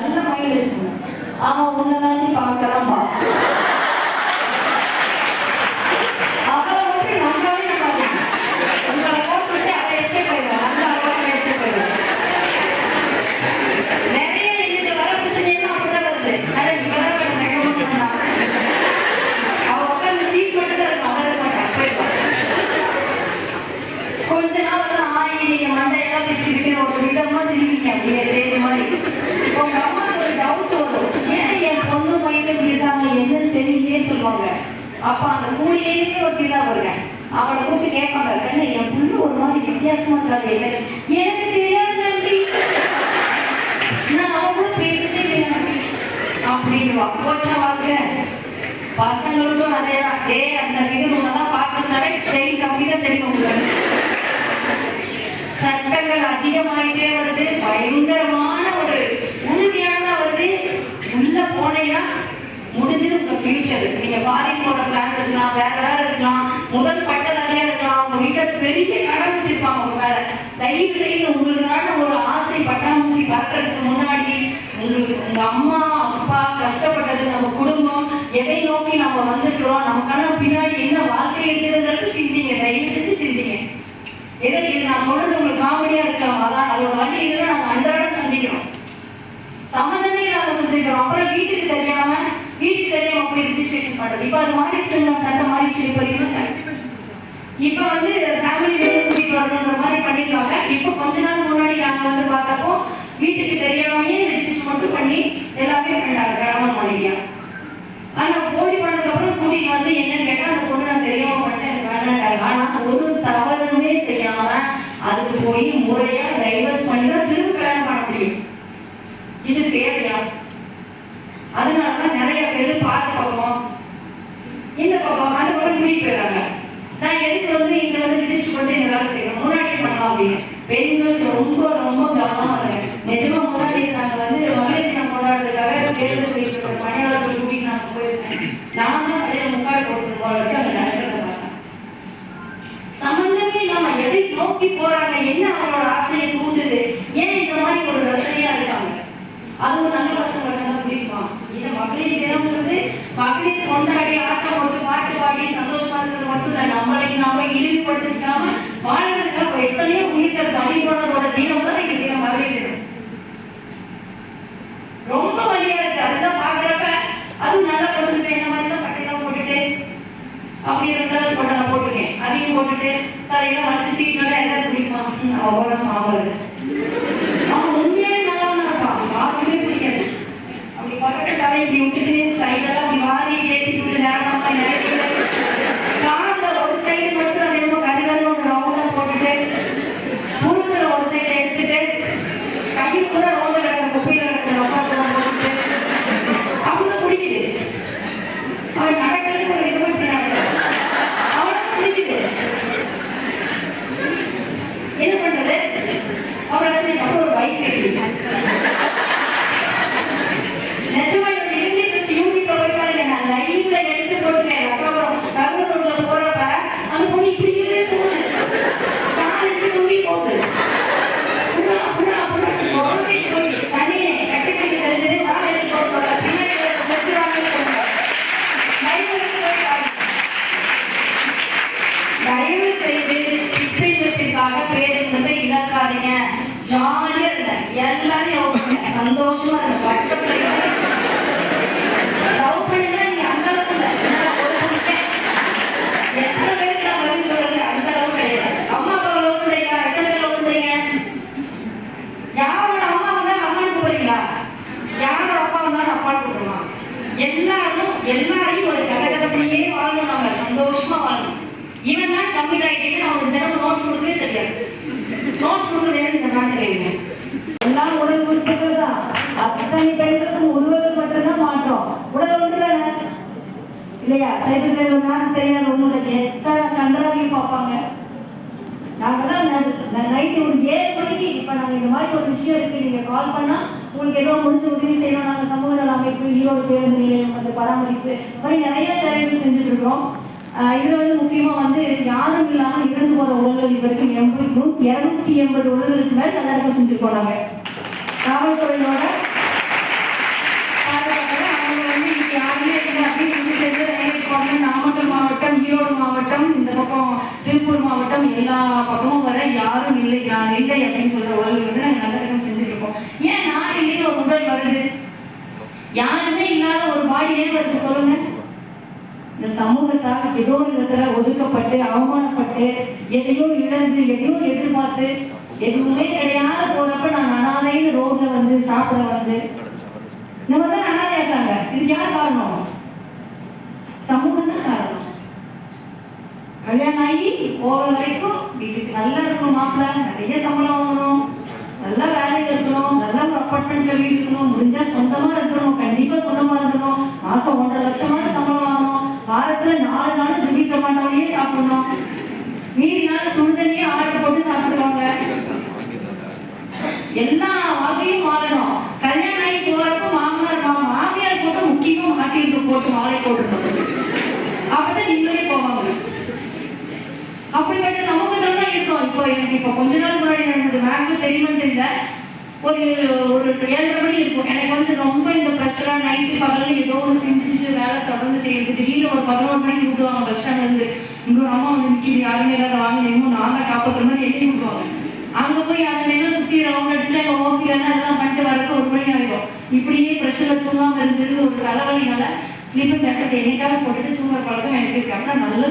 நல்ல மைலேஜ் அவன் உன்னை தாண்டி பார்க்கறான்பா. அவளை மட்டும் நல்லாவே நம்பாதீங்க. உங்களை போட்டுட்டு அவன் escape ஆயிடுவா. நல்லா அவளோட நிறைய வர அப்படிதான் வருது. அதை இவதான் வேணும், அவ உட்கார்ந்து seat மட்டும் தான் இருக்கும், அவன் இருக்க கொஞ்ச நாள் தான் ஆயி நீங்க மண்டையெல்லாம் பிச்சுக்கிட்டு ஒரு விதமா திரும்பிங்க அப்படியே மாதிரி. உங்க அம்மாவுக்கு ஒரு டவுட் வரும். ஏன் என் பொண்ணு பையன் இப்படி இருக்காங்க? என்னன்னு தெரியலையேன்னு சொல்லுவாங்க. அப்ப அந்த கூலியே ஒருத்தி தான் வருவேன். அவளை கூப்பிட்டு கேட்பாங்க கண்ணு என் புள்ள ஒரு மாதிரி வித்தியாசமா இருக்காது என்ன? எனக்கு தெரியாது நன்றி நான் அவன் கூட பேசவே இல்லை அப்படின்வா போச்சா வாழ்க்கை? பசங்களுக்கும் அதே தான் ஏ அந்த ஃபிகர் உன்னதான் பார்க்கறதுனாலே ஜெயில் கம்மி தான் தெரியும் உங்களுக்கு சட்டங்கள் அதிகமாயிட்டே வருது. பயங்கரமான ஒரு உறுதியானதா வருது உள்ள போனீங்கன்னா முடிஞ்சது உங்க ஃபியூச்சர் நீங்க ஃபாரின் போற பிளான் இருக்கலாம் வேற வேற இருக்கலாம் முதல் பட்டதாரியா இருக்கலாம். உங்க வீட்டில் பெரிய கடை வச்சிருப்பாங்க உங்க மேல. தயவு செய்து உங்களுக்கான ஒரு ஆசை பட்டாம்பூச்சி பறக்கிறதுக்கு முன்னாடி உங்களுக்கு உங்க அம்மா அப்பா கஷ்டப்பட்டது நம்ம குடும்பம் எதை நோக்கி நம்ம வந்திருக்கிறோம் நமக்கான பின்னாடி என்ன வாழ்க்கை இருக்குதுங்கிறது சிந்திங்க. தயவு செஞ்சு சிந்திங்க எதற்கு நான் சொல்றது உங்களுக்கு காமெடியா இருக்கலாம் அதான் அது ஒரு வழி இதுல நாங்க அன்றாடம் சந்திக்கிறோம் சம்மந்தமே இல்லாம சந்திக்கிறோம் அப்புறம் வீட்டுக்கு தெரியாம வீட்டுக்கு தெரியாம போய் ரிஜிஸ்ட்ரேஷன் பண்றது இப்போ அது மாறிடுச்சு நம்ம சட்டம் மாறிடுச்சு இப்போ ரீசெண்டா இப்போ வந்து ஃபேமிலி வந்து கூட்டிட்டு வரணுங்கிற மாதிரி பண்ணியிருக்காங்க இப்போ கொஞ்ச நாள் முன்னாடி நாங்க வந்து பார்த்தப்போ வீட்டுக்கு தெரியாமையே ரெஜிஸ்டர் மட்டும் பண்ணி எல்லாமே பண்ணாங்க கிராம மனைவியா ஆனா போடி போனதுக்கப்புறம் அப்புறம் கூட்டிட்டு வந்து என்னன்னு கேட்டா அந்த பொண்ணு நான் தெரியாம பண்ணேன் எனக்கு வேணாண்டாங்க ஆனா ஒரு தவறுமே செய்யாம அதுக்கு போய் முறையா டைவர்ஸ் பண்ணி தான் திரும்ப கல்யாணம் பண்ண முடியும். இது தேவையா? அதனாலதான் நிறைய பேர் பார்க்க பக்கம் இந்த பக்கம் அந்த பக்கம் கூட்டிட்டு போயிடுறாங்க. நான் எதுக்கு வந்து இங்க வந்து ரிஜிஸ்டர் பண்ணி இந்த வேலை செய்யணும்? முன்னாடியே பண்ணலாம் அப்படின்னு. பெண்கள் ரொம்ப ரொம்ப கவனமா இருங்க. நிஜமா முன்னாடி நாங்க வந்து மகளிர் தினம் கொண்டாடுறதுக்காக பேருந்து போயிட்டு பணியாளர்கள் கூட்டிட்டு நாங்கள் போயிருக்கேன் நான் தான் அதில் முக்கால் போட்டு போகிறதுக்கு அங்கே நடக்கிறத பார்த்தேன் சம்பந்தமே இல்லாம எதை நோக்கி போறாங்க என்ன அவங்களோட ஆசையை தூண்டுது ஏன் இந்த மாதிரி ஒரு ரசனையா இருக்காங்க? அது ஒரு நல்ல பசங்க தான் பிடிக்குமா? இந்த மகளிர் தினம்ங்கிறது மகளிர் கொண்டாடி ஆட்டம் போட்டு பாட்டு பாடி சந்தோஷமா இருக்கிறது மட்டும் இல்லை நம்மளை நாம இழிவுபடுத்திக்காம வாழ்கிறதுக்காக எத்தனையோ உயிர்கள் பலி போனதோட தினம் தான் இன்னைக்கு தினம் மகளிர் ரொம்ப வழியா இருக்கு. அதெல்லாம் பாக்குறப்ப அதுவும் நல்ல பசங்க என்ன மாதிரிலாம் பட்டையெல்லாம் போட்டுட்டு அப்படி இருந்தாலும் சொல்ல நான் போட்டிருக்கேன். அதையும் போட்டுட்டு தலையெல்லாம் வச்சு சீட்லாம் எல்லாம் பிடிக்குமா ம், அவ்வளோ சாம்பார். அவன் உண்மையாவே நல்லா இருப்பான். யாருக்குமே பிடிக்காது. அப்படி பக்கத்து தலையை இப்படி விட்டுட்டு அவன் நடக்கிறது ஒரு இதுவும் இப்படி நடக்கிறான் அவனுக்கு பிடிக்குது என்ன பண்றது அவன் ரசனை அப்புறம் ஒரு பைக் கிடைக்குது நிஜமா இந்த யூஜி ஃபர்ஸ்ட் யூடியூப்ல போய் பாருங்க நான் லைவ்ல எடுத்து போட்டுட்டேன் அக்கப்புறம் கருது ரோட்ல போறப்ப அந்த பொண்ணு இப்படியே போகுது சாணி தூக்கி போகுது புறா, புறா, புறா, முகத்தை போய் தண்ணியை கட்டிப்பிடிக்க தெரிஞ்சதே சாணி எடுத்து போட்டு பின்னாடி செத்துருவாங்கன்னு சொல்லுங்க லைவ்ல எடுத்து போய் பாருங்க தயவு செய்து சிற்றின்பத்திற்காக பேருந்ததை இழக்காதீங்க ஜாலியா இருங்க எல்லாரையும் love சந்தோஷமா இருங்க பட்டர்ஃப்ளை லவ் பண்ணுங்க நீங்க அந்த அளவுக்கு இல்ல. நான் ஒரு எத்தனை பேருக்கு நான் பதில் சொல்றது? அந்த அளவுக்கு கிடையாது. அம்மா அப்பா லவ் பண்றீங்களா எத்தனை பேர் லவ் பண்றீங்க? யாரோட அம்மா வந்தாலும் அம்மான்னு கூப்பிடுறீங்களா யாரோட அப்பா வந்தாலும் அப்பான்னு கூப்பிடுமா எல்லாரும் எல்லாரையும் ஒரு கதகதப்படியே வாழணும். நம்ம சந்தோஷமா வாழணும். இவன் தான் கம்மிட் ஆகிட்டே அவனுக்கு தினமும் நோட்ஸ் கொடுக்கவே சரியாது நோட்ஸ் கொடுக்குறது எனக்கு இந்த காலத்துல இல்லைங்க எல்லாம் உடல் உறுப்புகள் தான். அத்தனை பெண்களுக்கும் உருவங்கள் மட்டும்தான் மாற்றம். உடல் ஒன்று தானே இல்லையா? சைக்கிள் டிரைவர் மேம் தெரியாது ஒன்றும் இல்லை எத்தனை கன்றாவையும் பார்ப்பாங்க? நாங்கெல்லாம் நைட்டு ஒரு ஏழு மணிக்கு இப்போ நாங்கள் இந்த மாதிரி ஒரு விஷயம் இருக்குது நீங்கள் கால் பண்ணால் உங்களுக்கு ஏதோ முடிஞ்ச உதவி செய்யணும். நாங்கள் சமூக நல அமைப்பு ஈரோடு பேருந்து நிலையம் வந்து பராமரிப்பு இந்த மாதிரி நிறைய சேவைகள் செஞ்சுட்ருக்கோம் இதில் வந்து முக்கியமாக வந்து யாரும் இல்லாமல் இறந்து போகிற உடல்கள் இது வரைக்கும் எண்பது நூற்றி இரநூத்தி எண்பது உடல்களுக்கு மேல் நல்லடக்கம் செஞ்சுருக்கோம் நாங்கள் காவல்துறையோட நாமக்கல் மாவட்டம் ஈரோடு மாவட்டம் இந்த பக்கம் திருப்பூர் மாவட்டம் எல்லா பக்கமும் வர யாரும் இல்லை நான் இல்லை அப்படின்னு சொல்ற சமூகத்தால் ஏதோ ஒரு விதத்துல ஒதுக்கப்பட்டு அவமானப்பட்டு எதையோ இழந்து எதையோ எதிர்பார்த்து எதுவுமே கிடையாத போறப்ப நான் அனாதைன்னு ரோட்ல வந்து சாப்பிட வந்து இந்த மாதிரி தான் இருக்காங்க. இதுக்கு யார் காரணம்? சமூகம் தான் காரணம். கல்யாணம் ஆகி போக வரைக்கும் வீட்டுக்கு நல்லா இருக்கணும் மாப்பிள்ள நிறைய சம்பளம் வாங்கணும் நல்ல வேலையில் இருக்கணும் நல்ல ஒரு அப்பார்ட்மெண்ட்ல வீடு இருக்கணும் முடிஞ்சா சொந்தமா இருக்கணும் கண்டிப்பா சொந்தமா இருக்கணும் மாசம் ஒன்றரை லட்சமான சம்பளம் வாங்கணும் வாரத்துல நாலு நாள் ஜுகி ஜொமாட்டோலயே சாப்பிடணும் மீதி நாள் சுடுதண்ணியே ஆர்டர் போட்டு சாப்பிடுவாங்க. எல்லா வகையும் வாழணும் கல்யாணம் ஆகி போறப்ப மாமனார் மாமா மாமியார் போட்டு முக்கியமா மாட்டிட்டு போட்டு மாலை போட்டுருக்கணும் அப்பதான் நிம்மதியே போவாங்க. அப்படிப்பட்ட சமூகத்துல தான் இருக்கோம். இப்போ எனக்கு இப்போ கொஞ்ச நாள் முன்னாடி நடந்தது. மேம்க்கு தெரியுமான்னு தெரியல. ஒரு ஒரு ஏழரை மணி இருக்கும். எனக்கு வந்து ரொம்ப இந்த ப்ரெஷராக நைட்டு பகலில் ஏதோ ஒரு சிந்திச்சுட்டு வேலை தொடர்ந்து செய்யறது திடீர்னு ஒரு பதினோரு மணிக்கு விடுவாங்க பஸ் ஸ்டாண்ட்லேருந்து இங்கே ஒரு அம்மா வந்து நிற்கிது யாருமே இல்லாத வாங்கினேமோ நான் தான் மாதிரி எழுதி விடுவாங்க அங்கே போய் அந்த நேரம் சுற்றி ரவுண்ட் அடிச்சு அங்கே ஓகேன்னா அதெல்லாம் பண்ணிட்டு வரக்கு ஒரு மணி ஆயிடும் இப்படியே ப்ரெஷரில் தூங்காமல் இருந்தது ஒரு தலைவலினால ஸ்லீப்பர் டேப்லெட் என்னைக்காவது போட்டுட்டு தூங்குற பழக்கம் எனக்கு இருக்கு. அப்படின்னா நல்லா